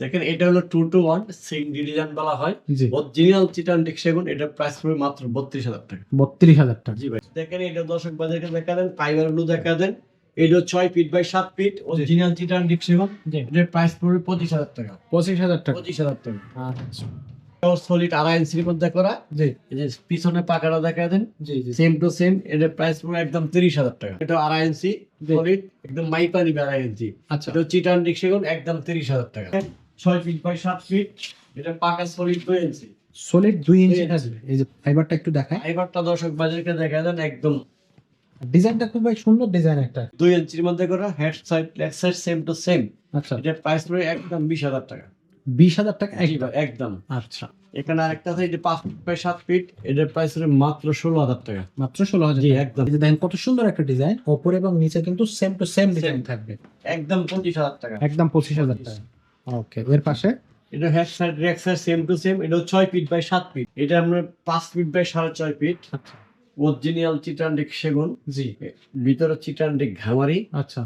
দেখেন এটা হলো টু টু ওয়ান সিং ডিজাইন বলা হয়। অরিজিনাল চিটান ডিক সেগুন এটা প্রাইস পড়বে মাত্র বত্রিশ হাজার টাকা। বত্রিশ হাজার টাকা। জি ভাই। দেখেন এটা দর্শক বাজারকে দেখা দেন ফাইবারগুলো দেখা দেন এটা ছয় ফিট বাই সাত ফিট অরিজিনাল চিটান ডিক সেগুন এটার প্রাইস পড়বে পঁচিশ হাজার টাকা। পঁচিশ হাজার টাকা। পঁচিশ হাজার টাকা। আচ্ছা। সলিড আড়াই ইঞ্চির মধ্যে করা জি। যে পিছনে পাকাটা দেখা দেন জি জি। সেম টু সেম এটার প্রাইস পড়বে একদম তিরিশ হাজার টাকা। এটা আড়াই ইঞ্চি সলিড একদম মাইপা নিবে আড়াই ইঞ্চি আচ্ছা। এটা চিটান ডিক সেগুন একদম তিরিশ হাজার টাকা। ছয় ফিট বাই সাত ফিট এটা পাকা সলিড দুই ইঞ্চি সলিড দুই ইঞ্চি দুই থাকবে। এই যে ফাইবারটা একটু দেখায় ফাইবারটা দর্শক বাজারকে দেখা দেন একদম। ডিজাইনটা খুব ভাই সুন্দর ডিজাইন একটা। দুই ইঞ্চির মধ্যে করা head side leg side same to same আচ্ছা। এটার প্রাইস পড়বে একদম বিশ হাজার টাকা। বিশ হাজার টাকা একদম। আচ্ছা। এখানে আরেকটা আছে এটা পাঁচ বাই সাত ফিট এটার প্রাইস মাত্র ষোলো হাজার টাকা। মাত্র ষোলো হাজার একদম। দেখেন কত সুন্দর একটা ডিজাইন ওপরে এবং নিচে কিন্তু সেম টু সেম ডিজাইন থাকবে। একদম পঁচিশ হাজার টাকা। একদম পঁচিশ হাজার টাকা। ওকে এর পাশে? এটা head side rack side same to same এটা ছয় ফিট বাই সাত ফিট এটা আমরা পাঁচ ফিট বাই সাড়ে ছয় ফিট আচ্ছা। অরিজিনাল চিটান্ডিক সেগুন। জি। ভিতরে চিটান্ডিক ঘামারি। আচ্ছা।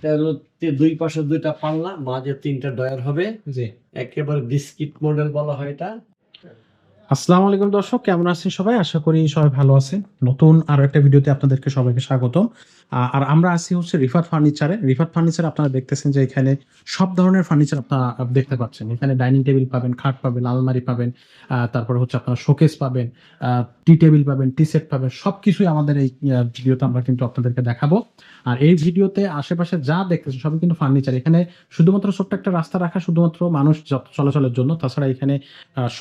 দুই পাশে দুইটা পাল্লা মাঝে তিনটা ডয়ার হবে। জি। একেবারে বিস্কিট মডেল বলা হয় এটা। আসসালামু আলাইকুম দর্শক কেমন আছেন সবাই? আশা করি সবাই ভালো আছেন। নতুন আরও একটা ভিডিওতে আপনাদেরকে সবাইকে স্বাগত। আর আমরা আছি হচ্ছে রিফার ফার্নিচারে। রিফার ফার্নিচার আপনারা দেখতেছেন যে এখানে সব ধরনের ফার্নিচার আপনারা দেখতে পাচ্ছেন। এখানে ডাইনিং টেবিল পাবেন, খাট পাবেন, আলমারি পাবেন তারপরে হচ্ছে আপনারা শোকেস পাবেন টি টেবিল পাবেন, টি সেট পাবেন, সবকিছুই আমাদের এই ভিডিওতে আমরা কিন্তু আপনাদেরকে দেখাবো। আর এই ভিডিওতে আশেপাশে যা দেখতেছেন সবই কিন্তু ফার্নিচার। এখানে শুধুমাত্র ছোট্ট একটা রাস্তা রাখা শুধুমাত্র মানুষ চলাচলের জন্য, তাছাড়া এখানে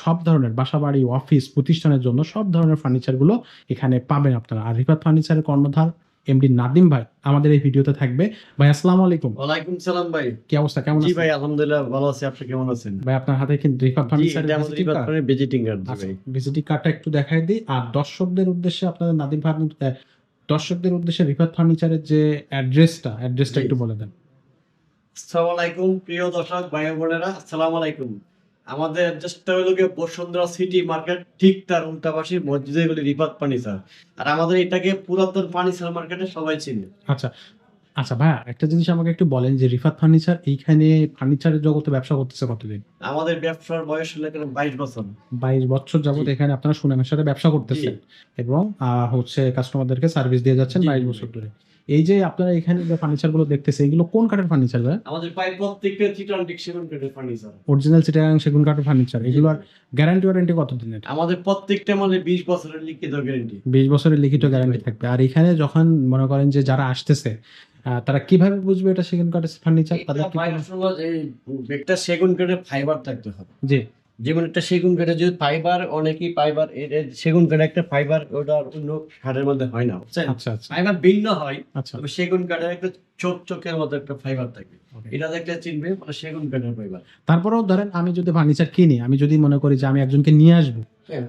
সব ধরনের বাসাবাড়ি, অফিস, প্রতিষ্ঠানের জন্য সব ধরনের ফার্নিচারগুলো এখানে পাবেন আপনারা। আর রিফার ফার্নিচারের কর্ণধার এমডি নাদিম ভাই আমাদের এই ভিডিওতে থাকবে। ভাই আসসালামু আলাইকুম। ওয়ালাইকুম সালাম ভাই। কি অবস্থা? কেমন জি আছেন? ভাই আলহামদুলিল্লাহ ভালো আছি। আপনি কেমন আছেন? ভাই আপনার হাতে কি রিফাত জি ফার্নিচারের? ভিজিটিং কার্ড জি ভাই। ভিজিটিং কার্ডটা একটু দেখাই দিই। আর দর্শকদের উদ্দেশ্যে আপনাদের নাদিম ভাই দর্শকদের উদ্দেশ্যে রিফাত ফার্নিচারের যে অ্যাড্রেসটা অ্যাড্রেসটা জি। একটু বলে দেন। আসসালামু আলাইকুম প্রিয় দর্শক ভাই বোনেরা। আসসালামু আলাইকুম। আমাদের অ্যাড্রেসটা হলো গিয়ে বসুন্ধরা সিটি মার্কেট ঠিক তার উল্টা পাশে মসজিদে গলি রিফাত ফার্নিচার আর আমাদের এটাকে পুরাতন ফার্নিচার মার্কেটে সবাই চিনে। আচ্ছা আচ্ছা ভাইয়া একটা জিনিস আমাকে একটু বলেন যে রিফাত ফার্নিচার এইখানে ফার্নিচারের জগতে ব্যবসা করতেছে কতদিন? আমাদের ব্যবসার বয়স হলো এখানে বাইশ বছর। বাইশ বছর যাবত এখানে আপনারা সুনামের সাথে ব্যবসা করতেছেন। এবং হচ্ছে কাস্টমারদেরকে সার্ভিস দিয়ে যাচ্ছেন বাইশ বছর ধরে। এই যে আপনারা এখানে যে ফার্নিচারগুলো দেখতেছে এগুলো কোন কাঠের ফার্নিচার ভাই? আমাদের প্রায় প্রত্যেকটা চিটন ডিকশন পেটের ফার্নিচার। অরিজিনাল চিটাগাং সেগুন কাঠের ফার্নিচার। এগুলোর গ্যারান্টি ওয়ারেন্টি কতদিনের? আমাদের প্রত্যেকটা আমাদের বিশ বছরের লিখিত গ্যারান্টি বিশ বছরের লিখিত গ্যারান্টি থাকবে। আর এখানে যখন মনে করেন যে যারা আসতেছে তারা কীভাবে বুঝবে এটা সেকেন্ড কাঠের ফার্নিচার? তাদের একটা সেগুন কাঠের ফাইবার থাকতে হবে। জি। যেমন একটা সেগুন কাঠের যদি ফাইবার অনেকই ফাইবার সেগুন কাঠের একটা ফাইবার ওটা অন্য কাঠের মধ্যে হয় না বুঝছেন? আচ্ছা আচ্ছা। ফাইবার ভিন্ন হয় আচ্ছা। তবে সেগুন কাঠের একটা চোখ চোখের মতো একটা ফাইবার থাকে। এটা দেখলে চিনবে মানে সেগুন কাঠের ফাইবার তারপরেও ধরেন আমি যদি ফার্নিচার কিনি আমি যদি মনে করি যে আমি একজনকে নিয়ে আসব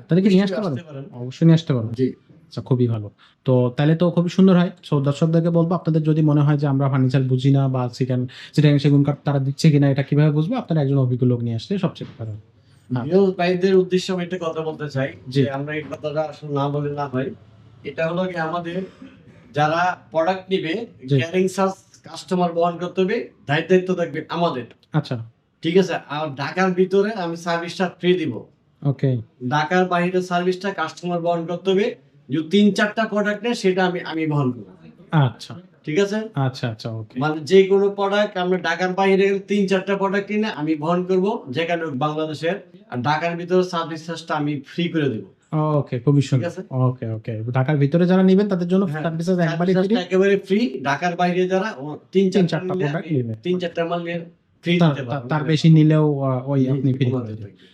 তাহলে কি নিয়ে আসতে পারেন। অবশ্যই নিয়ে আসতে পারব। জি। আচ্ছা খুবই ভালো। তো তাহলে তো খুবই সুন্দর হয়। সো দর্শকদেরকে বলব আপনাদের যদি মনে হয় যে আমরা ফার্নিচার বুঝি না বা সেখান সেটা সেগুন কাঠ তারা দিচ্ছে কিনা এটা কীভাবে বুঝব? আপনারা একজন অভিজ্ঞ লোক নিয়ে আসলে সবচেয়ে ভালো হ্যাঁ। প্রিয় ভাইদের উদ্দেশ্যে আমি একটা কথা বলতে চাই যে আমরা এই কথাটা আসলে না বলে না হয়। এটা হলো কি আমাদের যারা প্রোডাক্ট নিবে। ক্যারিং চার্জ কাস্টমার বহন করতে হবে দায়িত্ব দায়িত্ব থাকবে আমাদের। আচ্ছা। ঠিক আছে? আর ঢাকার ভিতরে আমি সার্ভিসটা ফ্রি দিব। ওকে। ঢাকার বাইরে সার্ভিসটা কাস্টমার বহন করতে হবে। যদি তিন চারটা প্রোডাক্ট নেয় সেটা আমি আমি বহন করব। আচ্ছা। ঠিক আছে? আচ্ছা আচ্ছা ওকে মানে যে কোনো প্রোডাক্ট আমরা ঢাকার বাইরে তিন চারটা প্রোডাক্ট কিনে আমি বহন করব যেখানে বাংলাদেশের। আর ঢাকার ভিতরে সার্ভিস চার্জটা আমি ফ্রি করে দেব। ওকে খুবই সুন্দর। ওকে ওকে ঢাকার ভিতরে যারা নেবেন তাদের জন্য সার্ভিস চার্জ একবারই ফ্রি একেবারে ফ্রি ঢাকার বাইরে যারা তিন চারটা নিবে। তিন চারটা মাল নিয়ে তার- বেশি নিলেও ওই আপনি ফ্রি।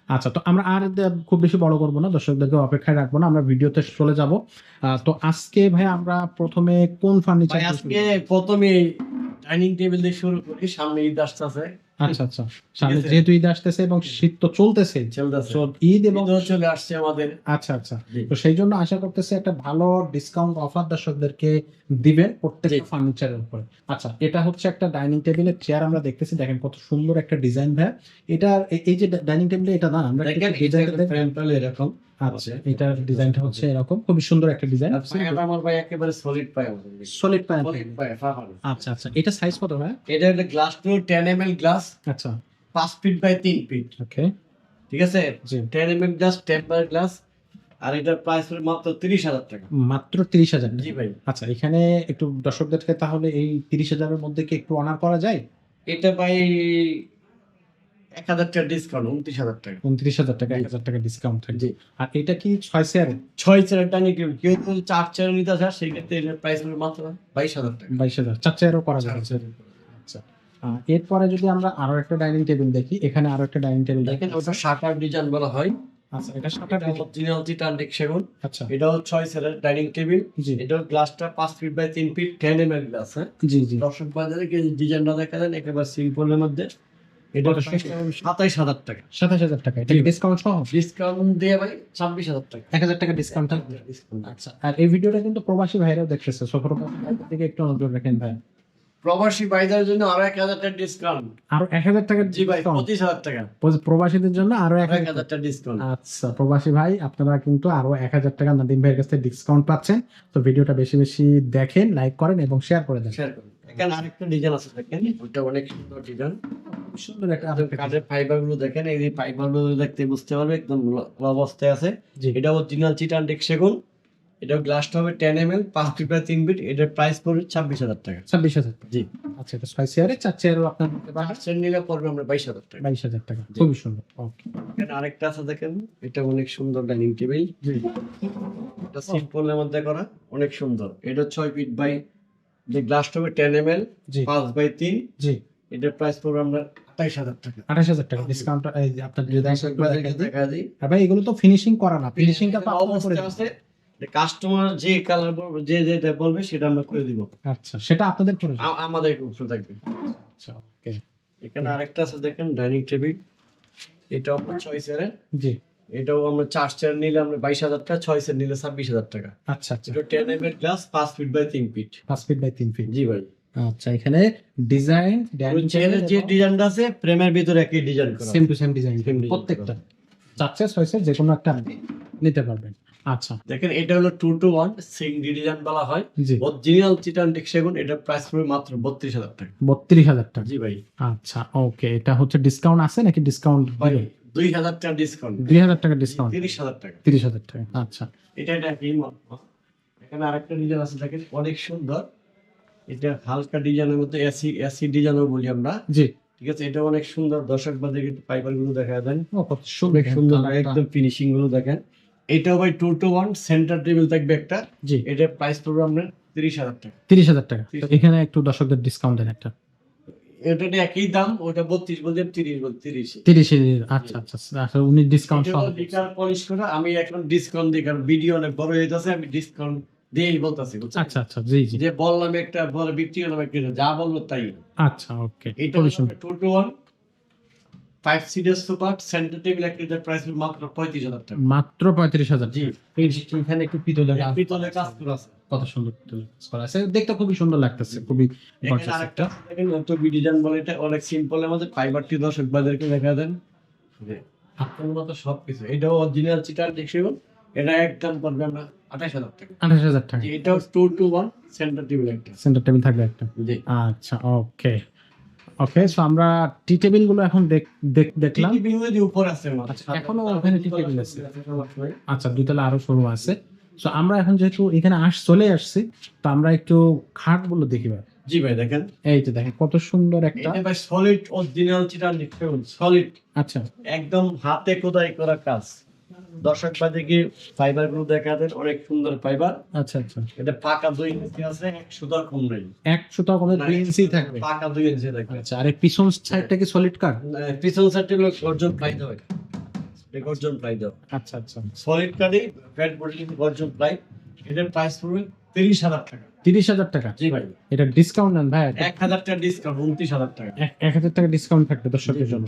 আচ্ছা তো আমরা আর খুব বেশি বড় করব না দর্শকদেরকে অপেক্ষায় রাখব না আমরা ভিডিওতে চলে যাব। আহ, তো আজকে ভাই আমরা প্রথমে কোন ফার্নিচার আজকে প্রথমে ডাইনিং টেবিল দিয়ে শুরু করি সামনে ঈদ আসতেছে আচ্ছা আচ্ছা। সামনে যেহেতু ঈদ আসতেছে এবং শীত তো চলতেছে ঈদ এবং চলে আসছে আমাদের। আচ্ছা আচ্ছা। তো সেই জন্য আশা করতেছি একটা ভালো ডিসকাউন্ট অফার দর্শকদেরকে দিবেন প্রত্যেকটা। ফার্নিচারের উপরে। আচ্ছা এটা হচ্ছে একটা ডাইনিং টেবিলের চেয়ার আমরা দেখতেছি। দেখেন কত সুন্দর একটা ডিজাইন ভাই। এটা এই- যে ডাইনিং টেবিলে এটা না আমরা পেলে এরকম। আচ্ছা এটার ডিজাইনটা হচ্ছে এরকম। খুবই সুন্দর একটা ডিজাইন। পায়াটা আমার ভাই একেবারে সলিড পায় সলিড পায়। আচ্ছা আচ্ছা এটা সাইজ কত ভাই? এটা একটা glass two ten M L glass আচ্ছা। পাঁচ ফিট বাই তিন ফিট ওকে ঠিক আছে? জি। Ten M M glass temper glass আর এটার প্রাইস হলো মাত্র তিরিশ হাজার টাকা। মাত্র তিরিশ হাজার জি ভাই। আচ্ছা এখানে একটু দর্শকদেরকে তাহলে এই তিরিশ হাজারের মধ্যে কি একটু অনার করা যায়? এটা ভাই এক হাজার টাকা ডিসকাউন্ট উনত্রিশ হাজার টাকা। উনত্রিশ হাজার টাকা এক হাজার টাকা ডিসকাউন্ট থাকবে। আর এটা কি ছয় ছয় কেউ কেউ যদি চার চেয়ার নিতে চায় সেই ক্ষেত্রে এটার প্রাইস হলো মাত্র বাইশ হাজার টাকা। বাইশ হাজার চার চেয়ারও করা যাবে। আচ্ছা। এরপরে যদি আমরা আরও একটা ডাইনিং টেবিল দেখি এখানে আরও একটা ডাইনিং টেবিল দেখেন ওটা শাটার ডিজাইন বলা হয়। আচ্ছা এটা সেগুন আচ্ছা। এটাও ছয় ডাইনিং টেবিল। এটাও গ্লাসটা পাঁচ ফিট বাই তিন feet ten M L glass হ্যাঁ? জি জি। দর্শক বাজারে ডিজাইনটা দেখা যান একেবারে সিম্পলের মধ্যে। এটা সাতাইশ হাজার টাকা। সাতাশ হাজার টাকা। এটা ডিসকাউন্ট সহ? ডিসকাউন্ট দিয়ে ভাই ছাব্বিশ হাজার টাকা। এক হাজার টাকা ডিসকাউন্ট আচ্ছা আর এই ভিডিওটা কিন্তু প্রবাসী ভাইরাও দেখতেছে। সো প্রবাসী ভাইদের একটু নজর রাখেন ভাই। প্রবাসী ভাইদের জন্য আরও এক হাজার টাকা ডিসকাউন্ট আরও এক হাজার টাকা জি ভাই পঁচিশ হাজার টাকা। প্রবাসীদের জন্য আরও এক এক হাজার হাজার টাকা। ডিসকাউন্ট আচ্ছা প্রবাসী ভাই আপনারা কিন্তু আরও এক হাজার টাকা নাদিম ভাইয়ের কাছ থেকে ডিসকাউন্ট পাচ্ছেন। তো ভিডিওটা বেশি বেশি দেখেন লাইক করেন এবং শেয়ার করে দেন। শেয়ার করুন এখানে আরেকটা ডিজাইন আছে দেখেন। ওটা অনেক সুন্দর ডিজাইন সুন্দর একটা কাঠের ফাইবারগুলো দেখেন এই ফাইবারগুলো দেখতে বুঝতে পারবে একদম অবস্থায় আছে। এটা অরিজিনাল গ্লাসটা হবে টেন এম এল পাঁচ ফিট বাই তিন ফিট এটার প্রাইস পড়বে ছাব্বিশ হাজার টাকা। ছাব্বিশ হাজার জি। আচ্ছা এটা ছয় চেয়ারে চার চেয়ারও আপনার নিলে পড়বে আমরা বাইশ হাজার টাকা। বাইশ হাজার টাকা। খুবই সুন্দর। ওকে এখানে আরেকটা আছে দেখেন। এটা অনেক সুন্দর ডাইনিং টেবিল এটা সিম্পলের মধ্যে করা অনেক সুন্দর। এটা ছয় ফিট বাই যে গ্লাসটা হবে টেন এম এল জি। পাঁচ বাই তিন জি। এটার প্রাইস পড়বে আমরা আঠাইশ হাজার টাকা। আঠাশ হাজার টাকা ডিসকাউন্ট আপনার যে দাম সেগুলো দেখা দিই। দেখা দিই। আর ভাই এগুলো তো ফিনিশিং করা না ফিনিশিংটা তো আপনারা করে অবস্থায় দিন। আছে কাস্টমার যে কালার বলবে যে যেটা বলবে সেটা আমরা করে দিব। আচ্ছা সেটা আপনাদের আ- আমাদের উপরে থাকবে। আচ্ছা ওকে এখানে আরেকটা আছে দেখেন ডাইনিং টেবিল এটা আপনার জি। এটাও আমরা চার চেয়ার নিলে আমরা বাইশ হাজার টাকা ছয় চেয়ার নিলে ছাব্বিশ হাজার টাকা। আচ্ছা আচ্ছা। এটা টেন এম এর গ্লাস পাঁচ ফিট বাই তিন ফিট পাঁচ ফিট বাই তিন ফিট জি ভাই। আচ্ছা এখানে ডিজাইন চেয়ারের যে ডিজাইনটা আছে প্রেমের ভিতরে একই ডিজাইন করা। Same to same design Same design প্রত্যেকটা। চারটে ছয়ছে যে কোনো একটা আপনি নিতে পারবেন। আচ্ছা। দেখেন এটা হলো টু টু ওয়ান সিং ডিজাইন বলা হয়। অরিজিনাল চিটান সেগুন এটা প্রাইস পড়বে মাত্র বত্রিশ হাজার টাকা। বত্রিশ হাজার টাকা। জি ভাই। আচ্ছা ওকে এটা হচ্ছে ডিসকাউন্ট আছে নাকি ডিসকাউন্ট ভাই দুই হাজার টাকা ডিসকাউন্ট দুই হাজার টাকা ডিসকাউন্ট তিরিশ হাজার টাকা। তিরিশ হাজার টাকা। আচ্ছা। এটা এটা এখানে আরেকটা ডিজাইন আছে দেখেন অনেক সুন্দর। এটা হালকা ডিজাইনের মধ্যে এসি এসি ডিজাইনও বলি আমরা। জি। ঠিক আছে এটা অনেক সুন্দর। দর্শক বাদে কিন্তু গুলো দেখা দেন। সুন্দর। একদম ফিনিশিংগুলো দেখেন। এটাও ভাই two two one center table থাকবে একটা। জি। এটার প্রাইস পড়বে আপনার তিরিশ হাজার টাকা। তিরিশ হাজার টাকা। এখানে একটু দর্শকদের ডিসকাউন্ট দেন একটা। এটা একই দাম ওটা বত্রিশ বলতে তিরিশ তিরিশ। তিরিশ আচ্ছা আচ্ছা আচ্ছা উনি ডিসকাউন্ট পলিশ করে আমি এখন ডিসকাউন্ট দিই কারণ ভিডিও অনেক বড় হয়ে যাচ্ছে আমি ডিসকাউন্ট দিয়েই বলতেছি আচ্ছা আচ্ছা জি জি। যে বললাম একটা বলে বিক্রি হলাম একটা যা বলল তাই। আচ্ছা ওকে এটা টু ওয়ান ফাইভ সিটের সুপার সেন্টার টেবিল একটা প্রাইস মাত্র পঁয়ত্রিশ হাজার টাকা মাত্র পঁয়ত্রিশ হাজার। জি। এখানে একটু পিতলের পিতলের কাজ করা আছে। কত সুন্দর করা আছে। দেখতে খুবই সুন্দর লাগতেছে খুবই আরেকটা দেখেন ডিজাইন বলে এটা অনেক সিম্পল আমাদের ফাইবারটি দর্শক বাজারকে দেখা দেন। আপনার মতো সবকিছু। এটাও অরিজিনাল চিটার দেখছি এটা একদম পড়বে আমরা আঠাশ হাজার টাকা। আঠাশ হাজার টাকা। এটাও two two one center table একটা। সেন্টার টেবিল থাকবে একটা। জি। আচ্ছা ওকে ওকে সো আমরা টি টেবিলগুলো এখন দেখ- দেখ- দেখলাম। টিভি যদি উপর আছে আচ্ছা, এখনও ওখানে টি টেবিল আছে। আচ্ছা দুইতলা আরও সরু আছে। সো আমরা এখন যেহেতু এখানে আস চলে আসছি তো আমরা একটু খাটগুলো দেখি ভাই। জি ভাই দেখেন। এই যে দেখেন কত সুন্দর একটা এটা ভাই সলিড অরিজিনাল চিটার দেখুন সলিড আচ্ছা। একদম হাতে খোদাই করা কাজ। দর্শক বাদে কি ফাইবারগুলো দেখা দেন অনেক সুন্দর ফাইবার। আচ্ছা আচ্ছা। এটা পাকা দুই ইঞ্চি আছে এক কম নেই এক সুতা কমে দুই ইঞ্চি থাকবে? পাকা দুই ইঞ্চি থাকবে। আচ্ছা আর পিছন সাইডটা কি সলিড কাঠ পিছন সাইডে হলো গর্জন প্লাই দেওয়া গর্জন প্লাই দেওয়া আচ্ছা আচ্ছা। সলিড ফ্যাট বডি গর্জন প্লাই এটার প্রাইস পড়বে তিরিশ হাজার টাকা। তিরিশ হাজার টাকা? জি ভাই। এটা ডিসকাউন্ট নেন ভাই? এক হাজার টাকা ডিসকাউন্ট উনত্রিশ হাজার টাকা। এক- হাজার টাকা ডিসকাউন্ট থাকবে দর্শকের। জন্য।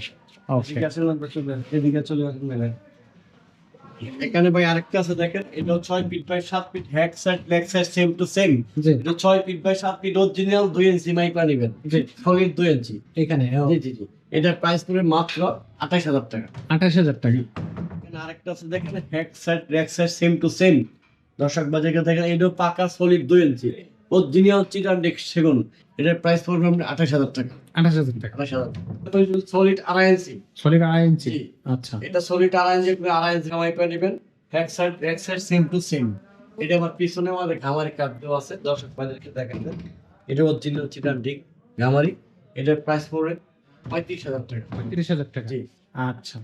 ঠিক আছে। এদিকে চলে আসেন এখানে ভাই আরেকটা আছে দেখেন এটা ছয় ফিট বাই সাত feet hack side leg side same to same এটা ছয় ফিট বাই সাত ফিট অরিজিনাল দুই ইঞ্চি মাইপা নেবেন। জি। সলিড দুই ইঞ্চি এখানে জি জি জি। এটার প্রাইস পড়বে মাত্র আঠাশ হাজার টাকা। আঠাশ হাজার টাকা। এখানে আরেকটা আছে দেখেন hack side leg side same to same দর্শক বাজারে দেখেন এটাও পাকা সলিড দুই ইঞ্চি অরিজিনাল চিটার ডেক সেগুন। এটার প্রাইস পড়বে আপনার আঠাশ হাজার টাকা। আঠাশ হাজার টাকা। আঠাশ হাজার সলিড আড়াই ইঞ্চি সলিড আড়াই ইঞ্চি আচ্ছা। এটা সলিড আড়াই ইঞ্চি আড়াই ইঞ্চি কামাই পেয়ে নেবেন। এক সাইড এক সাইড সেম টু সেম এটা আমার পিছনে আমাদের ঘামারি কাঠ দেওয়া আছে। দর্শক এটা অরিজিনাল ডিক ঘামারি। এটার প্রাইস পড়বে পঁয়ত্রিশ হাজার টাকা। তিরিশ হাজার টাকা। জি। আচ্ছা।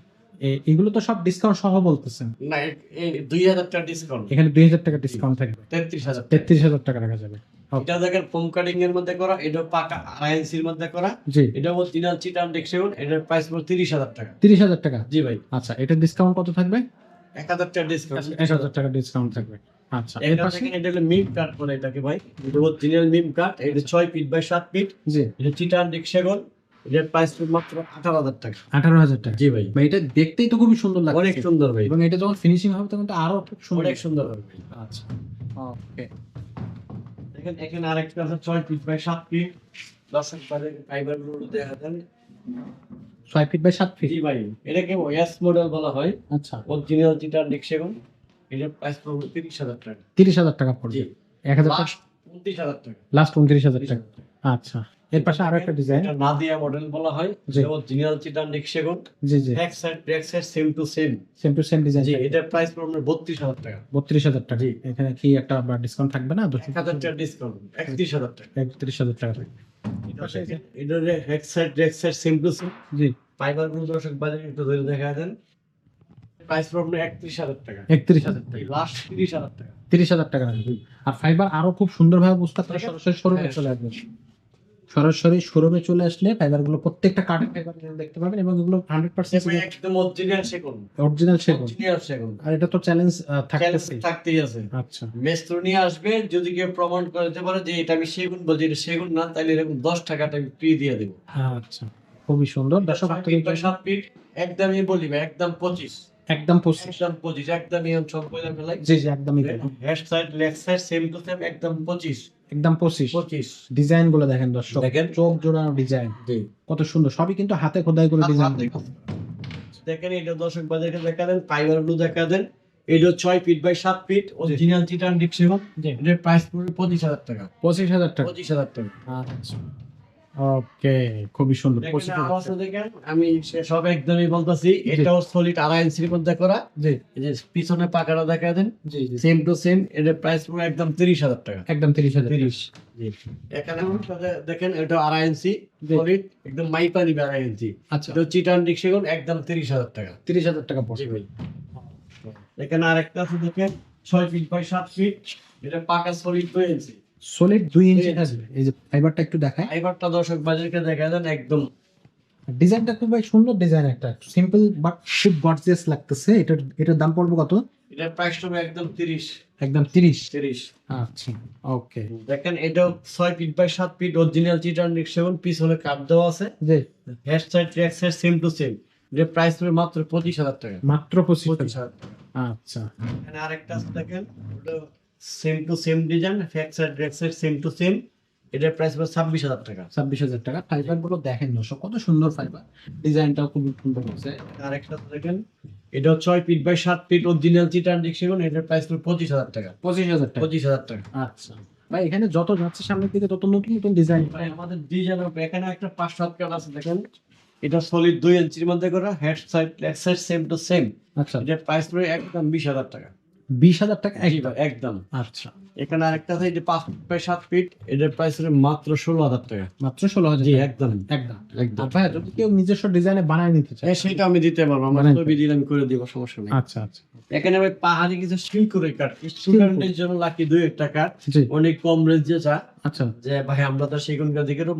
এগুলো তো সব ডিসকাউন্ট সহ বলতেছেন। না এই দুই হাজার টাকা ডিসকাউন্ট এখানে দুই হাজার টাকা ডিসকাউন্ট থাকবে তেত্রিশ হাজার তেত্রিশ হাজার টাকা রাখা যাবে। এটা দেখেন ফোম কাটিং এর মধ্যে করা এটা পাকা আড়াই ইঞ্চির মধ্যে করা। এটা অরিজিনাল চিটার ডিক সেগুন এটার প্রাইস পড়বে তিরিশ হাজার টাকা। তিরিশ হাজার টাকা? জি ভাই। আচ্ছা এটার ডিসকাউন্ট কত থাকবে? এক হাজার টাকা ডিসকাউন্ট এক হাজার টাকা ডিসকাউন্ট থাকবে। আচ্ছা এর এটা পাশে? দেখেন এটা হলো মিম কাট বলে এটাকে ভাই। এটা অরিজিনাল মিম কাট এটা ছয় ফিট বাই সাত ফিট জি। এটা এটার প্রাইস মাত্র আঠারো হাজার টাকা। আঠারো হাজার টাকা। জি ভাই। বা এটা দেখতেই তো খুবই সুন্দর লাগে অনেক সুন্দর ভাই। এবং এটা যখন ফিনিশিং হবে তখন তো আরও খুব সুন্দর অনেক সুন্দর হবে। ভাই। আচ্ছা ওকে। দেখেন এখানে আরেকটা আছে ছয় ফিট বাই সাত ফিট দর্শক পারে ফাইবার রোড দেখা দেন ছয় ফিট বাই সাত ফিট জি ভাই এটাকে এস মডেল বলা হয়। আচ্ছা। অরিজিনাল যেটা ডিক সেগুন এটার প্রাইস পড়বে তিরিশ হাজার টাকা। তিরিশ হাজার টাকা পড়বে? এক হাজার টাকা? উনত্রিশ হাজার টাকা। লাস্ট উনত্রিশ হাজার টাকা। আচ্ছা। এর পাশে আরও একটা ডিজাইন এটা নাদিয়া মডেল বলা হয়। জি। অরিজিনাল চিটার ডিক জি জি। Back side back side same to same same to same design জি এটার প্রাইস পড়বে বত্রিশ হাজার টাকা। বত্রিশ হাজার টাকা। জি। এখানে কি একটা ডিসকাউন্ট থাকবে না? টাকা ডিসকাউন্ট একত্রিশ হাজার টাকা। একত্রিশ হাজার টাকা থাকবে। পাশে এটার head side back side same to same জি। ফাইবারগুলো দর্শক বাজারে একটু ধরে দেখা দেন। প্রাইস পড়বে একত্রিশ হাজার টাকা। একত্রিশ হাজার টাকা। লাস্ট তিরিশ হাজার টাকা। তিরিশ হাজার টাকা আর ফাইবার আরও খুব সুন্দরভাবে বুঝতে পারে সরাসরি শোরুমে হ্যাঁ। চলে আসবে। সরাসরি শোরুমে চলে আসলে ফাইবারগুলো প্রত্যেকটা কার্ডের ফাইবার দেখতে পাবেন এবং এগুলো হান্ড্রেড পার্সেন্ট একদম অরিজিনাল সেগুন। অরিজিনাল সেগুন। অরিজিনাল সেগুন। আর এটা তো চ্যালেঞ্জ থাকতেছে থাকতেই আছে। আচ্ছা। মেস্ত্র নিয়ে আসবে যদি কেউ প্রমাণ করতে পারে যে এটা আমি সেগুন বলছি এটা সেগুন না তাহলে এরকম দশ টাকাটা আমি ফ্রি দিয়ে দেবো। আচ্ছা খুবই সুন্দর। দর্শক একদমই বলি একদম পঁচিশ। একদম পঁচিশ। একদম পঁচিশ একদমই সব বলে ফেলাই। জি জি একদমই। Head side leg side same to same একদম পঁচিশ। একদম পঁচিশ। পঁচিশ। ডিজাইনগুলো দেখেন দর্শক। দেখেন। চোখ জোড়ানো ডিজাইন কত সুন্দর। সবই কিন্তু হাতে খোদাই করে ডিজাইন দেখেন এটা দর্শক বাজারকে দেখা দেন ফাইবারগুলো দেখা দেন এটা ছয় ফিট বাই সাত ফিট অরিজিনাল চিটান ডিক্সেবল জি। এটার প্রাইস পড়বে পঁচিশ হাজার টাকা। পঁচিশ হাজার টাকা। পঁচিশ হাজার টাকা। আচ্ছা। ওকে খুবই সুন্দর। আমি সব একদমই বলতেছি এটাও সলিড আড়াই ইঞ্চির মধ্যে করা। জি। এই যে পিছনে পাকাটা দেখা দেন জি সেম টু সেম এটার প্রাইস পড়বে একদম তিরিশ হাজার টাকা। একদম তিরিশ হাজার তিরিশ। জি। এখানে দেখেন এটা আড়াই ইঞ্চি সলিড একদম মাইপা নিবে আড়াই ইঞ্চি আচ্ছা। এটা চিটান একদম তিরিশ হাজার টাকা। তিরিশ হাজার টাকা পড়ছে। ভাই। এখানে আরেকটা আছে দেখেন ছয় ফিট বাই সাত ফিট এটা পাকা সলিড ইঞ্চি সলিড দুই ইঞ্চি থাকবে। এই যে ফাইবারটা একটু দেখায় ফাইবারটা দর্শক বাজারকে দেখা দেন একদম। ডিজাইনটা খুব ভাই সুন্দর ডিজাইন একটা। সিম্পল বাট খুব গর্জিয়াস লাগতেছে। এটার এটার দাম পড়বে কত? এটার প্রাইস হবে একদম তিরিশ। একদম তিরিশ? তিরিশ। আচ্ছা ওকে। দেখেন এটা ছয় ফিট বাই সাত ফিট অরিজিনাল চিটান সেভেন পিছনে কাপ দেওয়া আছে। জি। Head side track side same to same এটার প্রাইস হবে মাত্র পঁচিশ হাজার টাকা। মাত্র পঁচিশ পঁচিশ টাকা। হাজার। টাকা আচ্ছা। এখানে আরেকটা দেখেন ওটা same to same design back side same to same এটার প্রাইস হবে ছাব্বিশ হাজার টাকা। ছাব্বিশ হাজার টাকা। ফাইবারগুলো দেখেন দর্শক কত সুন্দর ফাইবার ডিজাইনটাও খুব সুন্দর হয়েছে। আরেকটা আছে দেখেন এটা ছয় ফিট বাই সাত ফিট অরিজিনাল চিটান ডিক্সিগন এটার প্রাইস হবে পঁচিশ হাজার টাকা। পঁচিশ হাজার টাকা। পঁচিশ হাজার টাকা। আচ্ছা। ভাই এখানে যত যাচ্ছে সামনের দিকে তত নতুন নতুন ডিজাইন ভাই আমাদের ডিজাইন এখানে একটা পাঁচ সাত কাট আছে দেখেন। এটা সলিড দুই ইঞ্চির মধ্যে করা head side leg side same to same আচ্ছা। এটার প্রাইস পড়বে একদম বিশ হাজার টাকা। বিশ হাজার টাকা একদম একদম। আচ্ছা। এখানে আরেকটা আছে যে পাঁচ বাই সাত ফিট এটার প্রাইস হলো মাত্র ষোলো হাজার টাকা। মাত্র ষোলো হাজার জি একদম। একদম। একদম। ভাই যদি কেউ নিজস্ব ডিজাইনে বানায় নিতে চায়? হ্যাঁ সেটা আমি দিতে পারব আমার ছবি দিলে আমি করে দিব সমস্যা নেই। আচ্ছা আচ্ছা। এখানে আমি পাহাড়ে কিছু স্টিল করে কাট স্টুডেন্টের জন্য লাকি দুই একটা কাঠ অনেক কম রেঞ্জে চা আচ্ছা। যে ভাই আমরা তো সেগুন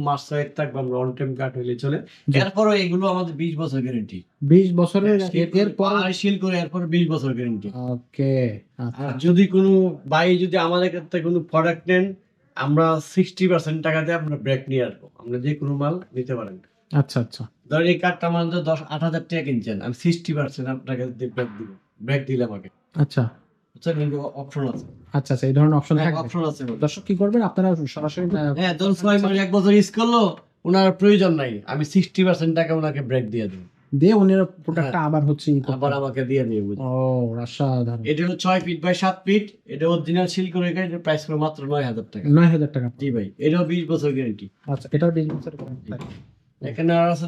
মাস ছয়েক থাকব আমরা অন টাইম কাট হইলে চলে। এরপরও এগুলো আমাদের বিশ বছর গ্যারেন্টি বিশ বছরের এরপর শিল করে এরপর বিশ বছর গ্যারেন্টি ওকে আচ্ছা। আর যদি কোনো ভাই যদি আমাদের কাছ কোনো প্রোডাক্ট নেন আমরা সিক্সটি পার্সেন্ট টাকা দিয়ে আমরা ব্রেক নিয়ে আসব। আমরা যে কোনো মাল নিতে পারেন। আচ্ছা আচ্ছা। ধরেন এই কার্ডটা আমাদের দশ আট হাজার টাকা কিনছেন আমি সিক্সটি পার্সেন্ট আপনাকে ব্রেক দিব। ব্রেক দিলে আমাকে। আচ্ছা। অপশন আছে। আচ্ছা আচ্ছা এই ধরনের অপশন থাকবে। অপশন আছে দর্শক কি করবেন? আপনারা সরাসরি হ্যাঁ ধরুন ছয় মাস এক বছর ইউজ করল ওনার প্রয়োজন নাই। আমি সিক্সটি পার্সেন্ট টাকা ওনাকে ব্রেক দিয়ে দেবো। দিয়ে উনি প্রোডাক্টটা আবার হচ্ছে হ্যাঁ। আবার আমাকে দিয়ে দিয়ে বুঝি ও অসাধারণ। এটা হলো ছয় ফিট বাই সাত ফিট এটা অরিজিনাল সিল করে এটার প্রাইস করে মাত্র নয় হাজার টাকা। নয় হাজার টাকা। জি ভাই এটাও বিশ বছর গ্যারেন্টি আচ্ছা এটাও বিজনেসের গ্যারান্টি এখানে আর আছে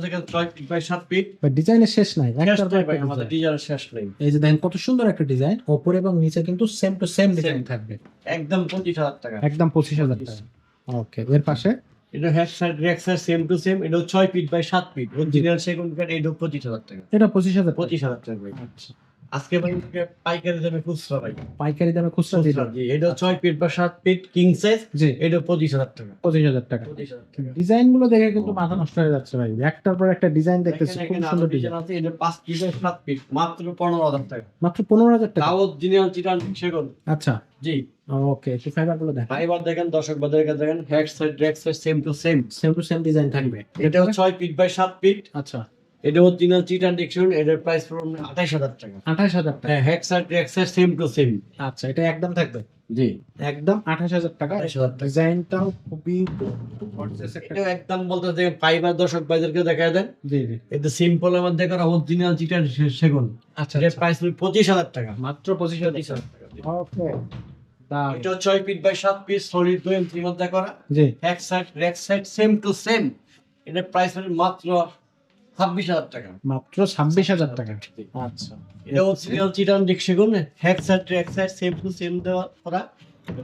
ফিট বাই সাত ফিট ডিজাইনের শেষ নাই একটার পর একটা আমাদের design। ডিজাইন শেষ নেই। এই যে দেখেন কত সুন্দর একটা ডিজাইন ওপরে এবং নিচে কিন্তু সেম টু সেম ডিজাইন থাকবে। একদম পঁচিশ হাজার টাকা। একদম পঁচিশ হাজার টাকা। ওকে এর পাশে? এটা hack side rack side same to same এটা ছয় ফিট বাই সাত ফিট অরিজিনাল সেগুন কাঠ পঁচিশ হাজার টাকা। এটা পঁচিশ হাজার টাকা। আচ্ছা। আজকে ভাই পাইকারি দামে খুচরা ভাই। পাইকারি দামে খুচরা জি এটা ছয় ফিট বা সাত ফিট কিং সাইজ জি। এটা পঁচিশ হাজার টাকা। পঁচিশ হাজার টাকা। ডিজাইনগুলো দেখে কিন্তু মাথা নষ্ট হয়ে যাচ্ছে ভাই। একটার পর একটা ডিজাইন দেখতেছি খুব সুন্দর ডিজাইন আছে এটা পাঁচ ফিট বাই সাত ফিট মাত্র পনেরো হাজার টাকা। মাত্র পনেরো হাজার টাকা? তাও অরিজিনাল চিটান সেগুন। আচ্ছা। জি। ওকে একটু ফাইবারগুলো দেখ ফাইবার দেখেন দর্শক বাজারের কাছে দেখেন back side back side same to same same to same design থাকবে। এটাও ছয় ফিট বাই সাত ফিট আচ্ছা। এটা অরিজিনাল চিটান ডিকশন এটার প্রাইস পড়বে আঠাইশ হাজার টাকা। আঠাশ হাজার টাকা? হ্যাঁ hack side same to same আচ্ছা এটা একদম থাকবে? জি। একদম আঠাশ হাজার টাকা? ডিজাইনটাও খুবই এটা একদম বলতে যে ফাইবার দর্শক বাজারকে দেখা দেন। জি জি। এটা সিম্পল এর মধ্যে করা অরিজিনাল চিটান সেগুন। আচ্ছা আচ্ছা। প্রাইস পঁচিশ হাজার টাকা। মাত্র পঁচিশ হাজার টাকা। ওকে এটা ছয় ফিট বাই সাত পিস সলিড দুই ইঞ্চির মধ্যে করা। জি। এক side rake side same to same এটার প্রাইস মাত্র ছাব্বিশ হাজার টাকা। মাত্র ছাব্বিশ হাজার টাকা। আচ্ছা। এটা অরিজিনাল চিটান ডিকশন হ্যাক side rake side same to same দেওয়া করা।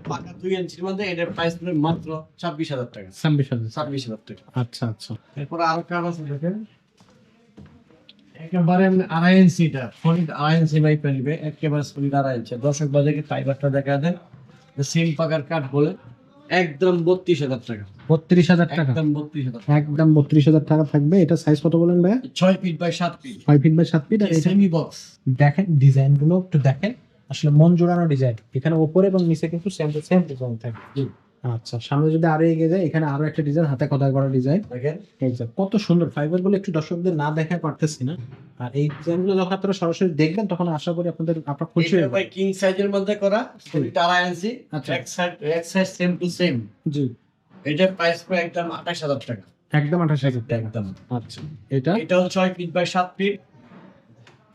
পাকা দুই ইঞ্চির মধ্যে এটার প্রাইস মাত্র ছাব্বিশ হাজার টাকা। ছাব্বিশ হাজার। ছাব্বিশ হাজার টাকা। আচ্ছা আচ্ছা। এরপরে আরও কার আছে দেখেন। একেবারে এমনি আড়াই ইঞ্চিটা সলিড আড়াই ইঞ্চি বাই পেরিবে একেবারে সলিড আড়াই ইঞ্চি দর্শক বাজারে ফাইবারটা দেখা দেন। সিম পাকার কাঠ বলে একদম বত্রিশ হাজার টাকা। বত্রিশ হাজার টাকা। একদম বত্রিশ হাজার টাকা। থাকবে। এটা সাইজ কত বলেন ভাই ছয় ফিট বাই সাত ফিট ছয় ফিট বাই সাত ফিট আর সেমি বক্স দেখেন ডিজাইনগুলো একটু দেখেন। আসলে মন জোড়ানো ডিজাইন এখানে উপরে এবং নিচে কিন্তু সেম সেম ডিজাইন থাকে। আচ্ছা সামনে যদি আরও এগিয়ে যায় এখানে আরও একটা ডিজাইন হাতে খোদাই করা ডিজাইন কত সুন্দর ফাইবারগুলো একটু দর্শকদের না দেখা পারতেছি না। আর এই ডিজাইনগুলো যখন আপনারা সরাসরি দেখবেন তখন আশা করি আপনাদের আপনার খুশি হবে ভাই কিং সাইজের মধ্যে করা আড়াই ইঞ্চি আচ্ছা। এক সাইড এক সাইড সেম টু সেম জি। এটার প্রাইস পড়ে একদম আঠাশ হাজার টাকা। একদম আঠাশ হাজার টাকা। একদম। আচ্ছা এটা? এটাও ছয় ফিট বাই সাত ফিট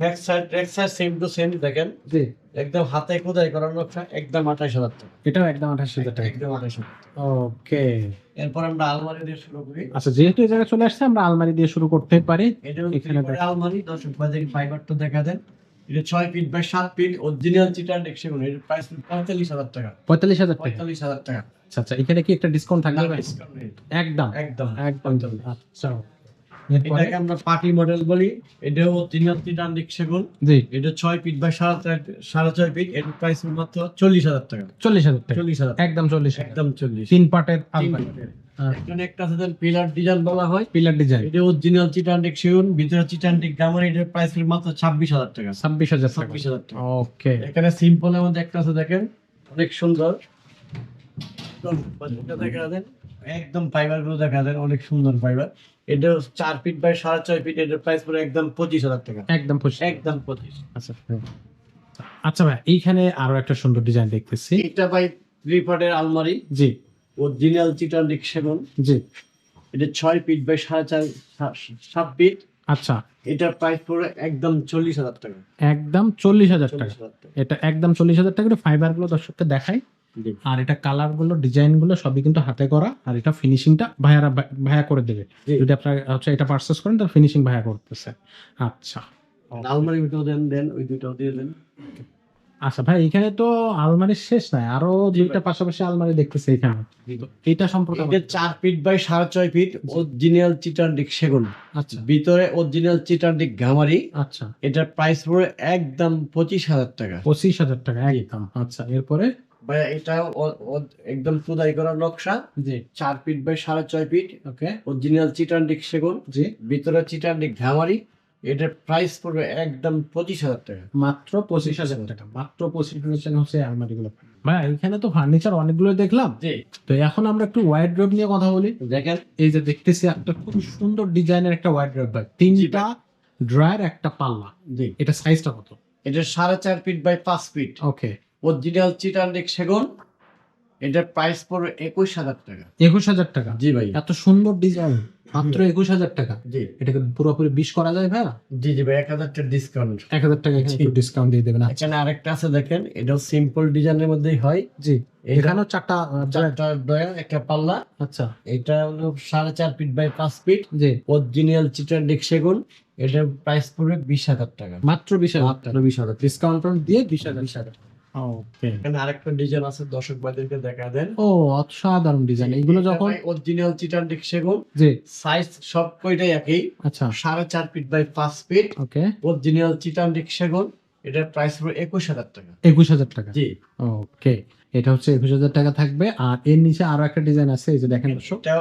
এক সাইড এক সাইড সেম টু সেম দেখেন। জি। একদম হাতে খোদাই একদম আঠাশ হাজার টাকা। এটাও একদম আঠাশ হাজার টাকা। একদম আঠাশ ওকে। এরপর আমরা আলমারি দিয়ে শুরু করি। আচ্ছা যেহেতু এই জায়গায় চলে আসছে আমরা আলমারি দিয়ে শুরু করতে পারি। এটা এখানে আলমারি। দর্শক বাজারে ফাইবারটা দেখা দেন এটা ছয় ফিট বাই সাত ফিট অরিজিনাল চিটার দেখছেন এর প্রাইস পঁয়তাল্লিশ হাজার টাকা। পঁয়তাল্লিশ হাজার টাকা। পঁয়তাল্লিশ হাজার টাকা। আচ্ছা আচ্ছা এখানে কি একটা ডিসকাউন্ট থাকবে। একদম। একদম। একদম। আচ্ছা। এটাকে আমরা পার্টি মডেল বলি। এটাও জি। এটা ছয় ফিট বাই সাড়ে চার ছয় ফিট। এর প্রাইস মাত্র চল্লিশ হাজার টাকা। চল্লিশ হাজার টাকা। চল্লিশ হাজার একদম চল্লিশ একদম চল্লিশ। তিন। এখানে একটা আছে পিলার ডিজাইন বলা হয়। পিলার ডিজাইন এটা অরিজিনাল চিটান্ডিক শিউন ভিতরে চিটান্ডিক গামার। এটার প্রাইস মাত্র ছাব্বিশ হাজার টাকা। ছাব্বিশ হাজার টাকা। ছাব্বিশ হাজার টাকা। ওকে এখানে সিম্পল এর মধ্যে একটা আছে দেখেন। অনেক সুন্দর। এটা দেখা দেন একদম ফাইবারগুলো দেখা দেন অনেক সুন্দর ফাইবার এটা চার ফিট বাই সাড়ে ছয় ফিট এটার প্রাইস পড়ে একদম পঁচিশ হাজার টাকা। একদম পঁচিশ। একদম পঁচিশ। আচ্ছা। আচ্ছা ভাই এইখানে আরও একটা সুন্দর ডিজাইন দেখতেছি। এটা থ্রি পার্টের আলমারি। জি। অরিজিনাল চিটান্ডিক সেগুন জি। এটা ছয় ফিট বাই সাড়ে চার সা- সাত ফিট আচ্ছা। এটার প্রাইস পড়ে একদম চল্লিশ হাজার টাকা। একদম চল্লিশ হাজার টাকা। এটা একদম চল্লিশ হাজার টাকা ফাইবারগুলো দর্শককে দেখাই। জি। আর এটা কালারগুলো ডিজাইনগুলো সবই কিন্তু হাতে করা আর এটা ফিনিশিংটা ভাইয়ারা ভাইয়া করে দেবে। যদি আপনারা হচ্ছে এটা পারচেস করেন তার ফিনিশিং ভাইয়া করতেছে। আচ্ছা। আলমারি দুটো দেন দেন ওই দুটো দিয়ে দেন। আচ্ছা ভাই এখানে তো আলমারির শেষ নাই আরও দুইটা পাশাপাশি আলমারি দেখতেছে এখানে। এটা সম্পর্কে এটা চার ফিট বাই সাড়ে ছয় ফিট অরিজিনাল চিটান্ডিক সেগুন। আচ্ছা। ভিতরে অরিজিনাল চিটান্ডিক ঘামারি আচ্ছা। এটার প্রাইস পড়ে একদম পঁচিশ হাজার টাকা। পঁচিশ হাজার টাকা একদম। আচ্ছা এরপরে? ভাই এটা একদম খুদাই করা নকশা। জি। চার ফিট বাই সাড়ে ছয় ফিট ওকে। অরিজিনাল চিটান্ডিক সেগুন। জি। ভিতরে চিটান্ডিক ঘামারি এটার প্রাইস পড়বে একদম পঁচিশ হাজার টাকা। মাত্র পঁচিশ হাজার টাকা। মাত্র পঁচিশ হাজার হচ্ছে আলমারি গুলো। ভাই এখানে তো ফার্নিচার অনেকগুলো দেখলাম। তো এখন আমরা একটু ওয়াইড ড্রপ নিয়ে কথা বলি। দেখেন। এই যে দেখতেছি একটা খুব সুন্দর ডিজাইনের একটা ওয়াইড ড্রপ ভাই। তিনটা ড্রয়ার একটা পাল্লা। জি। এটা সাইজটা কত? এটা সাড়ে চার ফিট বাই পাঁচ ফিট ওকে। অরিজিনাল চিটান্ডিক সেগুন এটার প্রাইস পড়বে একুশ হাজার টাকা। একুশ হাজার টাকা? জি ভাই। এত সুন্দর ডিজাইন মাত্র একুশ হাজার টাকা? জি। এটাকে পুরোপুরি বিশ করা যায় ভাইয়া? জি জি ভাই এক হাজার টাকা ডিসকাউন্ট এক হাজার টাকা একটু ডিসকাউন্ট দিয়ে দেবেন। আচ্ছা। এখানে আরেকটা আছে দেখেন এটাও সিম্পল ডিজাইনের মধ্যেই হয়। জি। এখানেও চারটা চারটা ডয়া একটা পাল্লা। আচ্ছা। এটা হলো সাড়ে চার ফিট বাই পাঁচ ফিট জি। অরিজিনাল চিটার সেগুন এটার প্রাইস পড়বে বিশ হাজার টাকা। মাত্র বিশ হাজার মাত্র টাকা। বিশ হাজার ডিসকাউন্ট দিয়ে বিশ হাজার বিশ হাজার ওকে এখানে আরেকটা ডিজাইন আছে দর্শক ভাইদেরকে দেখা দেন। ও অসাধারণ ডিজাইন এগুলো যখন অরিজিনাল চিটার সেগুন। জি। সাইজ সব কয়টাই একই। আচ্ছা। সাড়ে চার ফিট বাই পাঁচ ফিট ওকে অরিজিনাল চিটার ডিক সেগুন এটার প্রাইস পড়বে একুশ হাজার টাকা। একুশ হাজার টাকা। জি। ওকে এটা হচ্ছে একুশ হাজার টাকা থাকবে। আর এর নিচে আরও একটা ডিজাইন আছে এই যে দেখেন এটা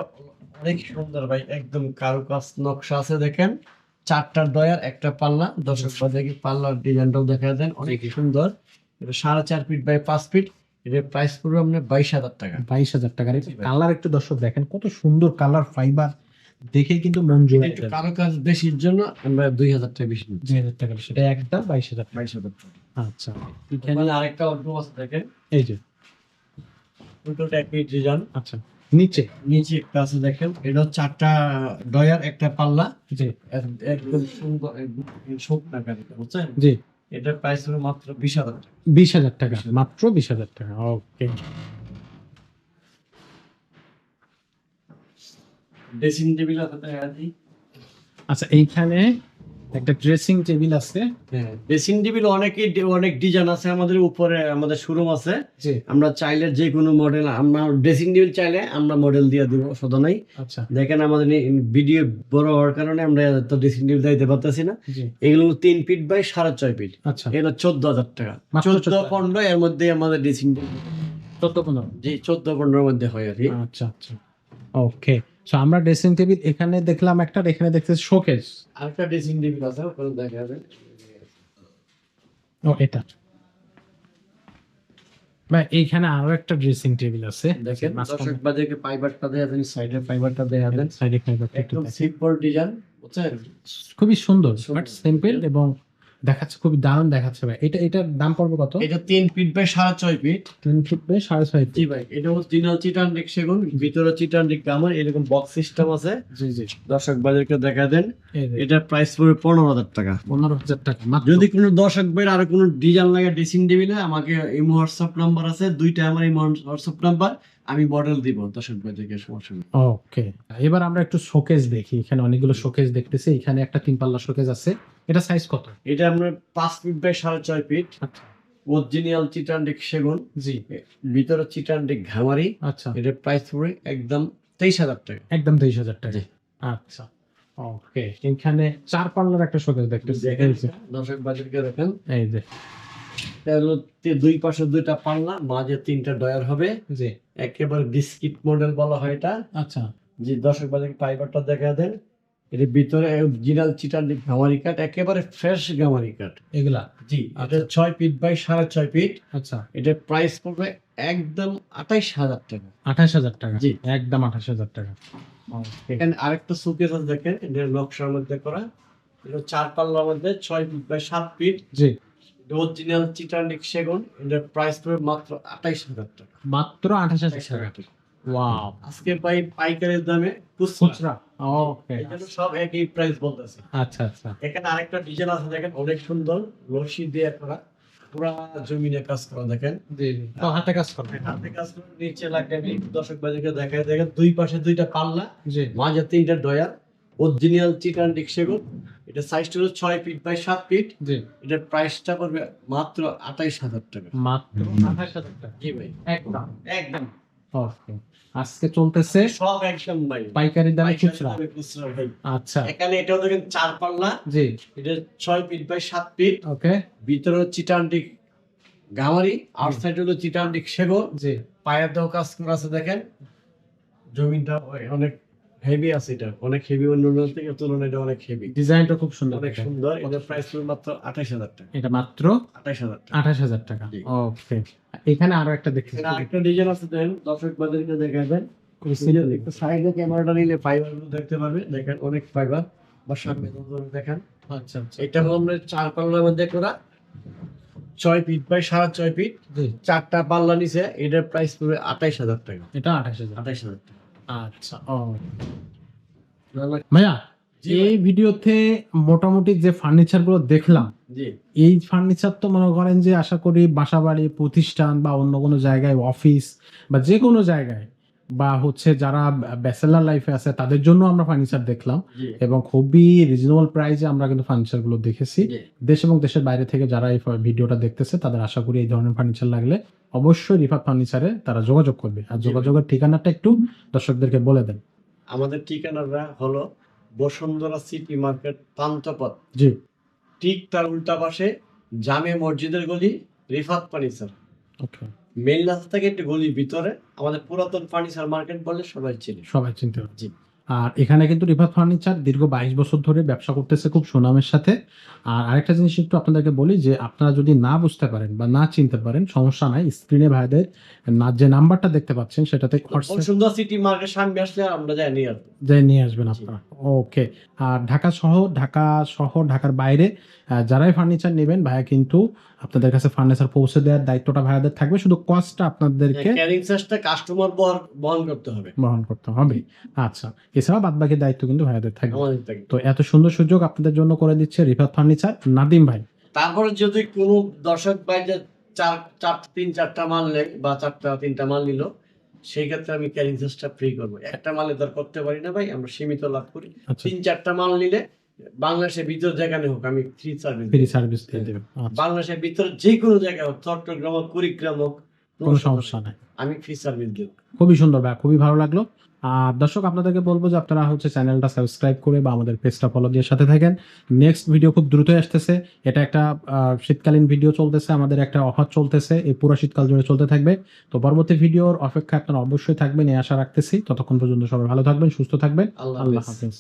অনেক সুন্দর ভাই একদম কারুকাজ নকশা আছে দেখেন। চারটা ডয়ার একটা পাল্লা। দর্শক দেখি পাল্লার ডিজাইনটাও দেখা দেন অনেক সুন্দর। এটা সাড়ে চার ফিট বাই পাঁচ ফিট এটার প্রাইস পড়বে আপনার বাইশ হাজার টাকা। বাইশ হাজার টাকার কালার একটু দর্শক দেখেন কত সুন্দর কালার ফাইবার দেখে কিন্তু মন জুড়ে একটু কারুকাজ বেশির জন্য আমরা দুই হাজার টাকা বেশি দুই হাজার টাকা সেটা একটা বাইশ হাজার বাইশ হাজার টাকা। আচ্ছা। এখানে আরেকটা অল্প আছে দেখেন। এই যে। একই ডিজাইন আচ্ছা। নিচে? নিচে একটা আছে দেখেন। এটা চারটা ডয়ার একটা পাল্লা। জি। এক- একদম সুন্দর বুঝছেন? জি। এটার প্রাইস হলো মাত্র বিশ হাজার টাকা। বিশ হাজার টাকা মাত্র বিশ হাজার টাকা ওকে ড্রেসিং টেবিল আছে। আচ্ছা এইখানে একটা ড্রেসিং টেবিল আছে। হ্যাঁ ড্রেসিং টেবিল অনেকই অনেক ডিজাইন আছে আমাদের উপরে আমাদের শোরুম আছে। জি। আমরা চাইলে যে কোনো মডেল আমরা ড্রেসিং টেবিল চাইলে আমরা মডেল দিয়ে দিব শুধু নাই। আচ্ছা। দেখেন আমাদের ভিডিও বড় হওয়ার কারণে আমরা তো ড্রেসিং টেবিল দিতে পারতেছি না। এগুলো তিন ফিট বাই সাড়ে ছয় ফিট আচ্ছা। এগুলো চোদ্দ হাজার টাকা। চোদ্দ পনেরো এর মধ্যে আমাদের ড্রেসিং টেবিল চোদ্দ পনেরো জি চোদ্দ পনেরোর মধ্যে হয় আর কি। আচ্ছা আচ্ছা। ওকে সো আমরা ড্রেসিং টেবিল এখানে দেখলাম একটা এখানে দেখতেছি শোকেস আরেকটা ড্রেসিং টেবিল আছে ওখানে দেখা যাবে। ও এটা। ভাই এইখানে আরও একটা ড্রেসিং টেবিল আছে। দেখেন দর্শক বাজারে ফাইবারটা দেয়া দেন সাইডের ফাইবারটা দেয়া দেন। সাইডে ফাইবারটা একটু একদম। সিম্পল ডিজাইন বুঝছেন? খুবই সুন্দর সুন্দর। বাট সিম্পল এবং দেখাচ্ছে খুবই দারুণ দেখাচ্ছে ভাই। এটা এটার দাম পড়বে কত? এটা তিন ফিট বাই সাড়ে ছয় ফিট তিন ফিট বাই সাড়ে ছয় জি ভাই এটা হচ্ছে দিনাল চিটান ডিক সেগুন ভিতরে চিটান ডিক গামার এরকম বক্স সিস্টেম আছে। জি জি। দর্শক বাজারকে দেখা দেন এটার প্রাইস পড়বে পনেরো হাজার টাকা। পনেরো হাজার টাকা যদি কোনো দর্শক ভাইয়ের আরও কোনো ডিজাইন লাগে ড্রেসিং টেবিলে আমাকে ইমো হোয়াটসঅ্যাপ নাম্বার আছে দুইটা আমার ইমো হোয়াটসঅ্যাপ নাম্বার আমি মডেল দিব দর্শক ভাইদেরকে সমস্যা ওকে এবার আমরা একটু শোকেস দেখি এখানে অনেকগুলো শোকেস দেখতেছি এখানে একটা তিন পাল্লা শোকেস আছে। এটা সাইজ কত? এটা আমরা পাঁচ ফিট বাই সাড়ে ছয় ফিট আচ্ছা। অরিজিনাল চিটান ডিক সেগুন। জি। ভিতরে চিটান ডিক ঘামারি। আচ্ছা। এটা প্রাইস পড়বে একদম তেইশ হাজার টাকা। একদম তেইশ হাজার টাকা। জি। আচ্ছা। ওকে এখানে চার পাল্লার একটা শোকেস দেখতেছি। যে, দর্শক বাজারকে দেখেন। এই যে। দুই পাশে দুইটা পাল্লা মাঝে তিনটা ডয়ার হবে। জি। একেবারে বিস্কিট মডেল বলা হয় এটা। আচ্ছা। যে দর্শক বাজারকে ফাইবারটা দেখা দেন। এর ভিতরে অরিজিনাল চিটান ডিক ঘামারি কাঠ একেবারে ফ্রেশ গামারি কাঠ এগুলা? জি এটা ছয় ফিট বাই সাড়ে ছয় ফিট আচ্ছা। এটার প্রাইস পড়বে একদম আঠাইশ হাজার টাকা। আঠাশ হাজার টাকা? জি। একদম আঠাশ হাজার টাকা. এখানে আরেকটা সুকেস আছে দেখেন এটা নকশার মধ্যে করা। এটা চার পাল্লার মধ্যে ছয় ফিট বাই সাত ফিট জি। অরিজিনাল চিটানিক সেগুন এটার প্রাইস পড়বে মাত্র আঠাইশ হাজার টাকা। মাত্র আঠাশ হাজার টাকা। ওয়াও আজকে পাই পাইকারের দামে খুচরা। ওকে সব একই প্রাইস বলতেছে। আচ্ছা আচ্ছা। এখানে আরেকটা ডিজাইন আছে দেখেন অনেক সুন্দর। রশি দিয়ে করা। পুরা জমিনে কাজ করা দেখেন। জি জি। তো হাতে কাজ করবে হাতে কাজ করে নিচে লাগাবি দর্শক বাজারকে দেখায় দেখেন দুই পাশে দুইটা পাল্লা জি। মাঝে তিনটা ডয়ার অরিজিনাল চিটান ডিক্সেগুন এটা সাইজটা হলো ছয় ফিট বাই সাত ফিট এটার প্রাইসটা পড়বে মাত্র আঠাইশ হাজার টাকা। মাত্র আঠাশ হাজার টাকা। জি ভাই। একদম। একদম। ওকে। আজকে চলতেছে সব একদম ভাই। পাইকারি দামে খুচরা আচ্ছা। এখানে এটাও দেখেন চার পাল্লা। জি। এটা ছয় ফিট বাই সাত ফিট। ওকে। ভিতরে চিটানডিক গামারি আউটসাইড হলো চিটানডিক সেগো। জি। পায়ের দাও কাজ করা আছে দেখেন। জমিনটা অনেক হেভি আছে এটা। অনেক হেভি অন্য থেকে তুলনায় এটা অনেক হেভি ডিজাইনটা খুব সুন্দর অনেক সুন্দর। এটার প্রাইস পড়বে মাত্র আঠাইশ হাজার টাকা। এটা মাত্র আঠাইশ হাজার টাকা। আঠাশ হাজার টাকা। ওকে এখানে আরও একটা দেখছি এখানে আরেকটা ডিজাইন আছে দেখেন। দর্শক বাজারকে দেখাবেন। একটু সাইডে ক্যামেরাটা নিলে ফাইবার দেখতে পারবে। দেখেন অনেক ফাইবার বা সামনে দেখেন। আচ্ছা আচ্ছা। এটা হলো আমরা চার পাল্লার মধ্যে করা। ছয় ফিট বাই সাড়ে ছয় ফিট চারটা পাল্লা নিচে। এটার প্রাইস পড়বে আঠাইশ হাজার টাকা। এটা আঠাশ হাজার। আঠাইশ হাজার টাকা। আচ্ছা ও। ভাইয়া এই ভিডিওতে মোটামুটি যে ফার্নিচারগুলো দেখলাম এই ফার্নিচার তো মনে করেন যে আশা করি বাসাবাড়ি প্রতিষ্ঠান বা অন্য কোনো জায়গায় অফিস বা যে কোনো জায়গায় বা হচ্ছে যারা ব্যাচেলার লাইফে আছে তাদের জন্য আমরা ফার্নিচার দেখলাম এবং খুবই রিজনেবল প্রাইসে আমরা কিন্তু ফার্নিচারগুলো দেখেছি। দেশ এবং দেশের বাইরে থেকে যারা এই ভিডিওটা দেখতেছে তাদের আশা করি এই ধরনের ফার্নিচার লাগলে অবশ্যই রিফাত ফার্নিচারে তারা যোগাযোগ করবে। আর যোগাযোগের ঠিকানাটা একটু দর্শকদেরকে বলে দেন। আমাদের ঠিকানাটা হলো বসুন্ধরা সিটি মার্কেট পান্তপথ। জি। ঠিক তার উল্টা পাশে জামে মসজিদের গলি রিফাত ফার্নিচার। ওকে। মেইন রাস্তা থেকে একটু গলির ভিতরে আমাদের পুরাতন ফার্নিচার মার্কেট বলে সবাই চিনি। সবাই চিনতে পারবে জি। আর এখানে কিন্তু রিফাত ফার্নিচার দীর্ঘ বাইশ বছর ধরে ব্যবসা করতেছে খুব সুনামের সাথে। আর আরেকটা জিনিস একটু আপনাদেরকে বলি যে আপনারা যদি না বুঝতে পারেন বা না চিনতে পারেন সমস্যা নাই স্ক্রিনে ভাইদের না যে নাম্বারটা দেখতে পাচ্ছেন সেটাতে বসুন্ধরা সিটি মার্কেট সামনে আসলে আমরা যাই নিয়ে আসব। যে নিয়ে আসবেন আপনারা। ওকে। আর ঢাকা শহর ঢাকা শহর ঢাকার বাইরে যারাই ফার্নিচার নেবেন ভাইয়া কিন্তু আপনাদের কাছে ফার্নিচার পৌঁছে দেওয়ার দায়িত্বটা ভাইয়াদের থাকবে শুধু কস্টটা আপনাদেরকে ক্যারিং চার্জটা কাস্টমার বহন করতে হবে। বহন করতে হবে। আচ্ছা এছাড়া বাদ বাকি দায়িত্ব কিন্তু ভাইয়াদের থাকবে। তো এত সুন্দর সুযোগ আপনাদের জন্য করে দিচ্ছে রিফাত ফার্নিচার নাদিম ভাই। তারপরে যদি কোনো দর্শক ভাই যে চার চার তিন চারটা মাল নেয় বা চারটা তিনটা মাল নিল সেই ক্ষেত্রে আমি ক্যারিং চার্জটা ফ্রি করব। একটা মালে দর করতে পারি না ভাই আমরা সীমিত লাভ করি। আচ্ছা। তিন চারটা মাল নিলে বাংলাদেশের ভিতর যেখানে হোক আমি ফ্রি সার্ভিস ফ্রি সার্ভিস বাংলাদেশের ভিতরে যে কোনো জায়গায় হোক চট্টগ্রাম হোক কুড়িগ্রাম হোক কোনো সমস্যা নাই। আমি ফ্রি সার্ভিস দিব খুবই সুন্দর ভাই খুবই ভালো লাগল। আর দর্শক আপনাদেরকে বলব যে আপনারা হচ্ছে চ্যানেলটা সাবস্ক্রাইব করে বা আমাদের পেজটা ফলো দিয়ে সাথে থাকেন। নেক্সট ভিডিও খুব দ্রুতই আসতেছে। এটা একটা শীতকালীন ভিডিও চলতেছে আমাদের একটা অফার চলতেছে। এই পুরো শীতকাল জুড়ে চলতে থাকবে। তো পরবর্তী ভিডিওর অপেক্ষা আপনারা অবশ্যই থাকবেন এই আশা রাখতেছি। ততক্ষণ পর্যন্ত সবাই ভালো থাকবেন সুস্থ থাকবেন। আল্লাহ হাফিজ।